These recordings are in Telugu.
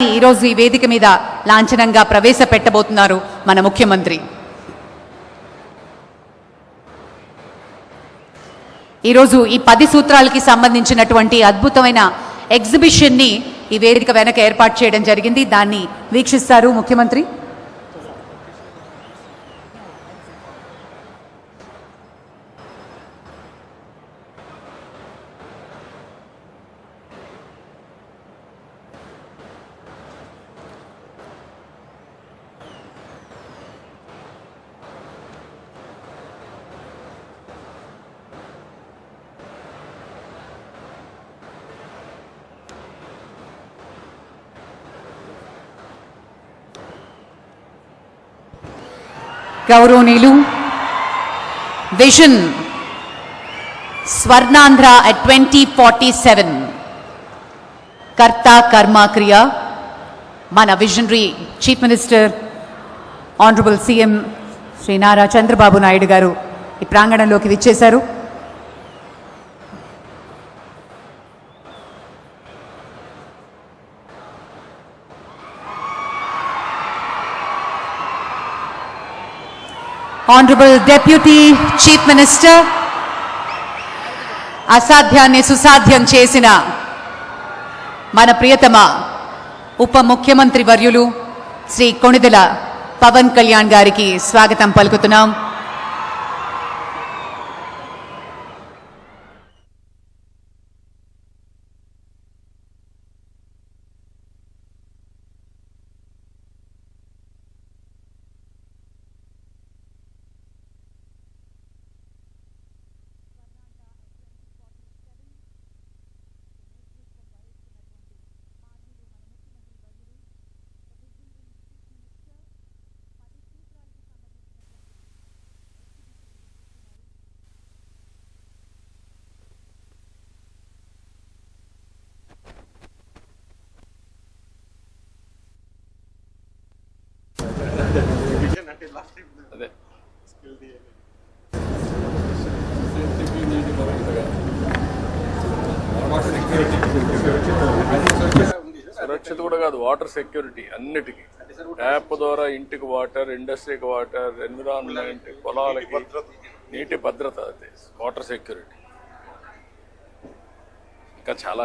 ఈరోజు ఈ వేదిక మీద లాంఛనంగా ప్రవేశపెట్టబోతున్నారు మన ముఖ్యమంత్రి. ఈరోజు ఈ పది సూత్రాలకి సంబంధించినటువంటి అద్భుతమైన ఎగ్జిబిషన్ని ఈ వేదిక వెనక ఏర్పాటు చేయడం జరిగింది. దాన్ని వీక్షిస్తారు ముఖ్యమంత్రి. గౌరవనీయులు vision Swarnandhra at twenty forty seven కర్త కర్మ క్రియ. మన visionary chief minister honourable CM Shri Nara Chandrababu Naidu garu ఈ ప్రాంగణంలోకి విచ్చేశారు. ఆనరబుల్ డెప్యూటీ చీఫ్ మినిస్టర్ అసాధ్యాన్ని సుసాధ్యం చేసిన మన ప్రియతమ ఉప ముఖ్యమంత్రి వర్యులు శ్రీ కొణిదల పవన్ కళ్యాణ్ గారికి స్వాగతం పలుకుతున్నాం. అదే. సురక్షిత కూడా కాదు వాటర్ సెక్యూరిటీ అన్నిటికీ. ట్యాప్ ద్వారా ఇంటికి వాటర్ ఇండస్ట్రీకి వాటర్ ఎన్విరాన్మెంట్ పొలాలకి నీటి భద్రత అదే వాటర్ సెక్యూరిటీ ఇంకా చాలా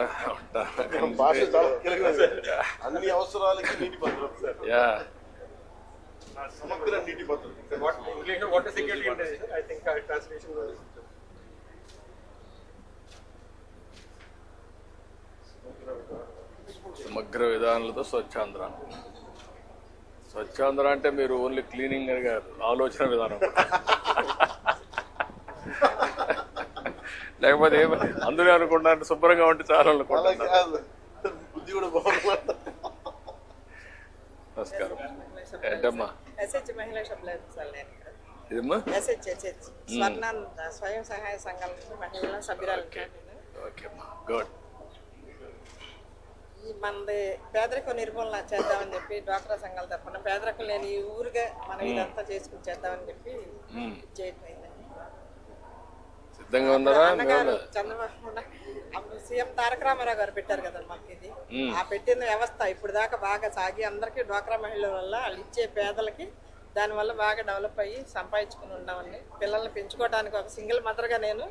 సార్. అన్ని అవసరాలకి నీటి భద్రత సార్. యా. సమగ్ర నీటి భద్రత. సమగ్ర విధానాలతో స్వచ్ఛాంధ్ర స్వచ్ఛాంధ్ర అంటే మీరు ఓన్లీ క్లీనింగ్ అని ఆలోచన విధానం. లేకపోతే అందరూ అనుకుంటారు శుభ్రంగా ఉంటే చాలా అనుకుంటున్నారు నమస్కారం. ఏంటమ్మా? ఎస్హెచ్ మహిళా సభ్యులు నేను. ఇదమ్మా ఎస్హెచ్ ఎస్హెచ్ స్వర్ణాంద స్వయం సహాయ సంఘాల నుంచి మహిళా సభ్యురాలు. ఓకే అమ్మా గుడ్ ఈ మనది పేదరిక నిర్మూలన చేద్దామని చెప్పి డ్వాక్రా సంఘాల తరఫున పేదరికం లేని ఈ ఊరుగా మనం ఇదంతా చేసుకుని చేద్దామని చెప్పి చేయటం అయింది. సిద్ధంగా ఉన్నారా? చంద్రబాబు సీఎం తారక రామారావు గారు పెట్టారు కదా మాకు ఇది. ఆ పెట్టిన వ్యవస్థ ఇప్పుడు దాకా బాగా సాగి అందరికీ డ్వాక్రా మహిళల వల్ల వాళ్ళు ఇచ్చే పేదలకి దానివల్ల బాగా డెవలప్ అయ్యి సంపాదించుకుని ఉన్నామని పిల్లల్ని పెంచుకోవడానికి ఒక సింగిల్ మదర్గా నేను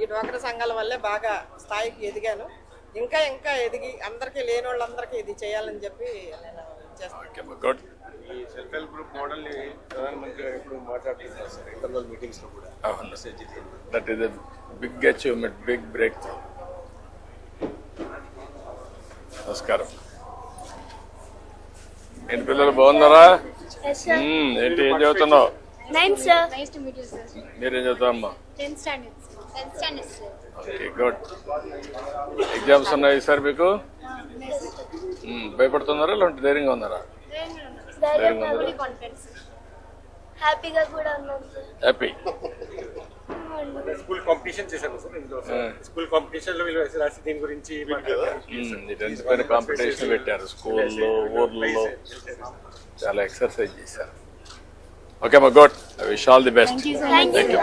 ఈ డ్వాక్రా సంఘాల వల్లే బాగా స్థాయికి ఎదిగాను. ఇంకా ఇంకా ఎదిగి అందరికీ లేని వాళ్ళందరికీ ఇది చేయాలని చెప్పి నేను చేస్తాను. ఈ సెల్ఫ్ హెల్ప్ గ్రూప్ మోడల్ని ప్రధానమంత్రి ఎప్పుడు మాట్లాడుతున్నారు సార్? ఇంటర్నల్ మీటింగ్స్లో కూడా. అవును. That is big achievement big breakthrough నమస్కారం. ఏంటి పిల్లలు బాగున్నారా? ఏంటి ఏం చదువుతున్నావు. మీరేం. ఓకే గుడ్ ఎగ్జామ్స్ ఉన్నాయి సార్ మీకు? భయపడుతున్నారా లేదంటే ధైర్యంగా ఉన్నారా? ధైర్యంగా కూడా కాన్ఫిడెన్స్ హ్యాపీగా కూడా ఉన్నాం సార్. హ్యాపీ స్కూల్ కాంపిటీషన్ చేశారు సార్ ఇందులో స్కూల్ కాంపిటీషన్లో వీళ్ళు రాసి దీని గురించి పైన కాంపిటీషన్ పెట్టారు. స్కూల్లో ఊర్లలో. చాలా ఎక్సర్సైజ్ చేశారు. ఓకే మా good I wish all the best thank you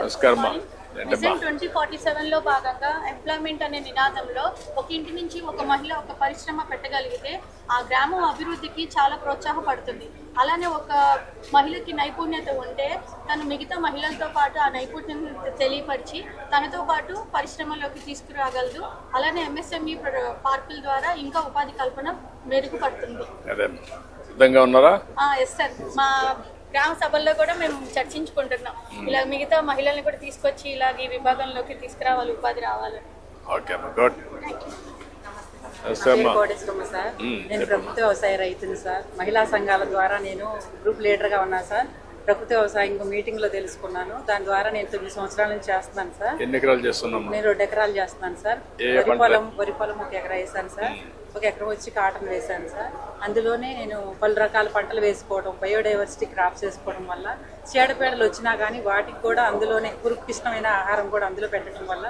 నమస్కారం విజన్ ట్వంటీ ఫార్టీ సెవెన్లో భాగంగా ఎంప్లాయ్మెంట్ అనే నినాదంలో ఒక ఇంటి నుంచి ఒక మహిళ ఒక పరిశ్రమ పెట్టగలిగితే ఆ గ్రామం అభివృద్ధికి చాలా ప్రోత్సాహపడుతుంది. అలానే ఒక మహిళకి నైపుణ్యత ఉంటే తను మిగతా మహిళలతో పాటు ఆ నైపుణ్యం తెలియపరిచి తనతో పాటు పరిశ్రమలోకి తీసుకురాగలదు. అలానే ఎంఎస్ఎంఈ పార్కుల ద్వారా ఇంకా ఉపాధి కల్పన మెరుగుపడుతుంది. సిద్ధంగా ఉన్నారా? ఎస్ సార్ మా గ్రామ సభల్లో కూడా మేము చర్చించుకుంటున్నాం. ఇలా మిగతా మహిళల్ని కూడా తీసుకొచ్చి ఇలాగ ఈ విభాగంలోకి తీసుకురావాలి ఉపాధి రావాలి. ఓకే అమ్మా గుడ్. ఎస్ పేరు అమ్మా. కోటేశ్వరమ్మ సార్. మ్మ్. నేను ప్రభుత్వ వ్యవసాయ రైతుని సార్. మహిళా సంఘాల ద్వారా నేను గ్రూప్ లీడర్గా ఉన్నా సార్. ప్రభుత్వ వ్యవసాయం మీటింగ్లో తెలుసుకున్నాను. దాని ద్వారా నేను తొమ్మిది సంవత్సరాల నుంచి చేస్తున్నాను సార్. ఎన్ని ఎకరాలు చేస్తున్నామ్మా నేను రెండు ఎకరాలు చేస్తున్నాను సార్. వరి? పొలం వరి పొలం ఒక ఎకరా వేసాను సార్. ఒక ఎకరం వచ్చి కాటన్ వేసాను సార్. అందులోనే నేను పలు రకాల పంటలు వేసుకోవడం బయోడైవర్సిటీ క్రాప్స్ వేసుకోవడం వల్ల చీడపీడలు వచ్చినా కానీ వాటికి కూడా అందులోనే పురుగుకి ఇష్టమైన ఆహారం కూడా అందులో పెట్టడం వల్ల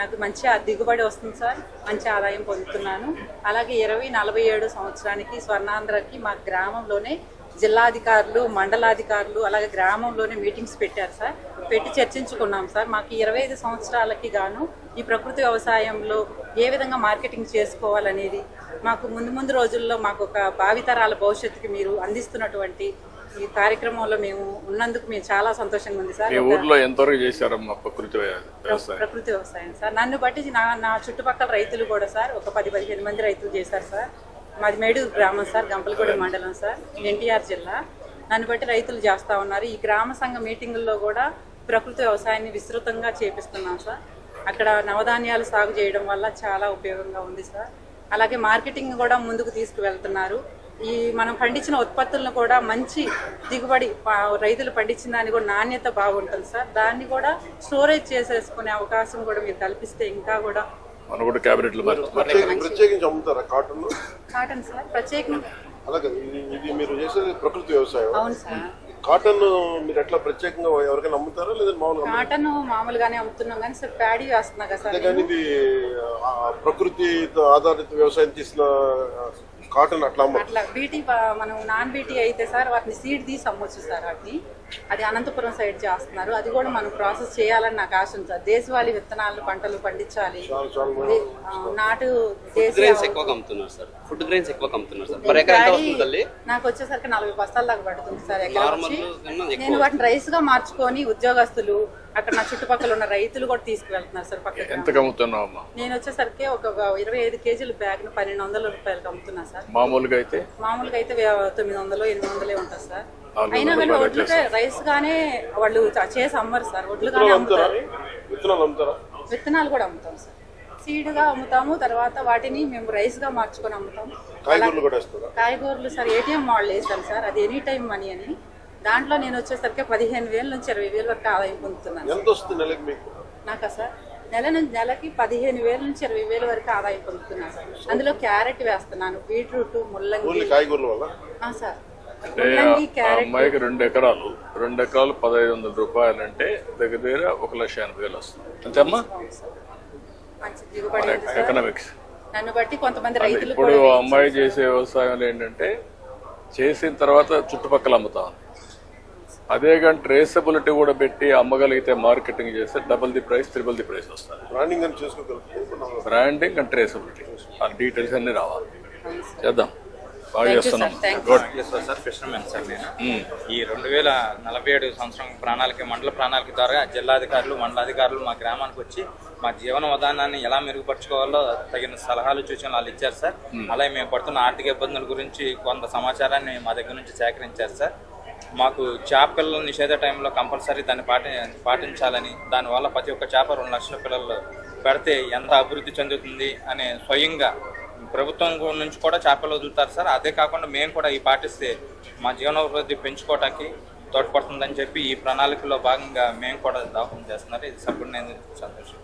నాకు మంచి దిగుబడి వస్తుంది సార్. మంచి ఆదాయం పొందుతున్నాను. అలాగే ఇరవై నలభై ఏడు సంవత్సరానికి స్వర్ణాంధ్రకి మా గ్రామంలోనే జిల్లాధికారులు మండలాధికారులు అలాగే గ్రామంలోనే మీటింగ్స్ పెట్టారు సార్. పెట్టి చర్చించుకున్నాం సార్. మాకు ఇరవై ఐదు సంవత్సరాలకి గాను ఈ ప్రకృతి వ్యవసాయంలో ఏ విధంగా మార్కెటింగ్ చేసుకోవాలనేది మాకు ముందు ముందు రోజుల్లో మాకు ఒక భావితరాల భవిష్యత్తుకి మీరు అందిస్తున్నటువంటి ఈ కార్యక్రమంలో మేము ఉన్నందుకు మేము చాలా సంతోషంగా ఉంది సార్. ఊర్లో ఎంతవరకు చేశారమ్మా ప్రకృతి వ్యవసాయం? ప్రకృతి వ్యవసాయం సార్. నన్ను బట్టి నా నా చుట్టుపక్కల రైతులు కూడా సార్ ఒక పది పదిహేను మంది రైతులు చేశారు సార్. మాది మేడూరు గ్రామం సార్ గంపలగూడెం మండలం సార్ ఎన్టీఆర్ జిల్లా. నన్ను బట్టి రైతులు చేస్తా ఉన్నారు. ఈ గ్రామ సంఘ మీటింగుల్లో కూడా ప్రకృతి వ్యవసాయాన్ని విస్తృతంగా చేపిస్తున్నాం సార్. అక్కడ నవధాన్యాలు సాగు చేయడం వల్ల చాలా ఉపయోగంగా ఉంది సార్. అలాగే మార్కెటింగ్ కూడా ముందుకు తీసుకువెళ్తున్నారు. ఈ మనం పండించిన ఉత్పత్తులను కూడా మంచి దిగుబడి రైతులు పండించిన దాని కూడా నాణ్యత బాగుంటుంది సార్. దాన్ని కూడా స్టోరేజ్ చేసేసుకునే అవకాశం కూడా మీరు కల్పిస్తే ఇంకా కూడా మనం కూడా క్యాబినెట్లు ప్రత్యేకించి అమ్ముతారా కాటన్ కాటన్ సార్ ప్రత్యేకంగా అలాగే ఇది- మీరు చేసేది ప్రకృతి వ్యవసాయం అవును సార్. కాటన్ మీరు ఎట్లా ప్రత్యేకంగా ఎవరికైనా అమ్ముతారా లేదా మామూలుగా? కాటన్ మామూలుగానే అమ్ముతున్నాం కానీ సార్ ప్యాడీ వేస్తున్నా కదా సార్ ఇది ప్రకృతితో ఆధారిత వ్యవసాయం చేసిన కాటన్ అట్లా అట్లా బీటీ మనం నాన్ బీటీ అయితే సార్ వాటిని సీడ్ తీసి అమ్మొచ్చు సార్ వాటిని. అది అనంతపురం సైడ్ చేస్తున్నారు. అది కూడా మనం ప్రాసెస్ చేయాలని నాకు ఆశ ఉంది సార్. దేశవాళీ విత్తనాలు పంటలు పండించాలి. నాటు ఫుడ్ గ్రెయిన్స్ అమ్ముతున్నారు సార్. పర్ ఎకర్ నాకు వచ్చేసరికి నలభై బస్తాల దాకా పడుతుంది సార్ ఎకరం ఎక్కువ. నేను వాటిని రైస్గా మార్చుకొని ఉద్యోగస్తులు అక్కడ నా చుట్టుపక్కల ఉన్న రైతులు కూడా తీసుకువెళ్తున్నారు సార్ పక్కన ఎంతకు అమ్ముతున్నావు అమ్మా? నేను వచ్చేసరికి ఒక ఒక ఇరవై ఐదు కేజీల బ్యాగ్ను పన్నెండు వందల రూపాయలకి అమ్ముతున్నా సార్. మామూలుగా అయితే? మామూలుగా అయితే వే- తొమ్మిది వందలు ఎనిమిది వందలే ఉంటుంది సార్. నాలుగు అయినా వందల కానీ రూపాయలు ఒడ్లు రైస్ గానే వాళ్ళు చ- చేసి అమ్మరు సార్. ఒడ్లు గానే విత్తనాలు అమ్ముతారా. అమ్ముతారు విత్తనాలు అమ్ముతారా? విత్తనాలు కూడా అమ్ముతాం సార్. సీడ్గా అమ్ముతాము తర్వాత వాటిని మేము రైస్గా మార్చుకొని అమ్ముతాం. కాయగూరలు కూడా వేస్తారా? కాయగూరలు సార్ ఏటీఎం మోడల్ వేసాను సార్. అది ఎనీ టైం మనీ అని. దాంట్లో నేను వచ్చేసరికి పదిహేను వేల నుంచి ఇరవై వేల వరకు ఆదాయం పొందుతున్నాను. ఎంత వస్తుంది నెలకి మీకు? నాకా సార్? నెల నుంచి నెలకి పదిహేను వేల నుంచి ఇరవై వేల వరకు ఆదాయం పొందుతున్నాను. సార్ అందులో క్యారెట్ వేస్తున్నాను బీట్రూట్ ముల్లంగి. కాయగూరల వల్ల? సార్. అంటే అమ్మాయికి రెండు ఎకరాలు రెండు ఎకరాలు పదహైదు వందల రూపాయలు అంటే దగ్గర దగ్గర ఒక లక్ష ఎనభై వేలు వస్తుంది. అంతేమ్మా? ఎకనామిక్స్ నన్ను బట్టి కొంతమంది రైతులు ఇప్పుడు అమ్మాయి చేసే వ్యవసాయంలో ఏంటంటే చేసిన తర్వాత చుట్టుపక్కల అమ్ముతా ఉంది అదే కానీ ట్రేసబిలిటీ కూడా పెట్టి అమ్మగలిగితే మార్కెటింగ్ చేస్తే double the price triple the price వస్తుంది. బ్రాండింగ్ అని చేసుకోగలుగుతాం బ్రాండింగ్ అండ్ ట్రేసబిలిటీ ఆ డీటెయిల్స్ అన్ని రావాలి. చేద్దాం. బాగా చేస్తున్నాం. సార్ ఫిషర్మెన్ సార్ నేను. ఈ రెండు వేల నలభై ఏడు సంవత్సరం ప్రణాళిక మండల ప్రణాళిక ద్వారా జిల్లాధికారులు మండలాధికారులు మా గ్రామానికి వచ్చి మా జీవన విధానాన్ని ఎలా మెరుగుపరచుకోవాలో తగిన సలహాలు సూచనలు వాళ్ళు ఇచ్చారు సార్ అలాగే మేము పడుతున్న ఆర్థిక ఇబ్బందుల గురించి కొంత సమాచారాన్ని మా దగ్గర నుంచి సేకరించారు సార్ మాకు చేప పిల్లల నిషేధ టైంలో కంపల్సరీ దాన్ని పాటి పాటించాలని దానివల్ల ప్రతి ఒక్క చేప రెండు లక్షల పిల్లలు పెడితే ఎంత అభివృద్ధి చెందుతుంది అనే స్వయంగా ప్రభుత్వం నుంచి కూడా చేపలు వదులుతారు సార్. అదే కాకుండా మేము కూడా ఈ పాటిస్తే మా జీవనోభివృద్ధి పెంచుకోవటానికి తోడ్పడుతుందని చెప్పి ఈ ప్రణాళికలో భాగంగా మేము కూడా దాహం చేస్తున్నారు. ఇది సభ్యుడు నేను సంతోషం.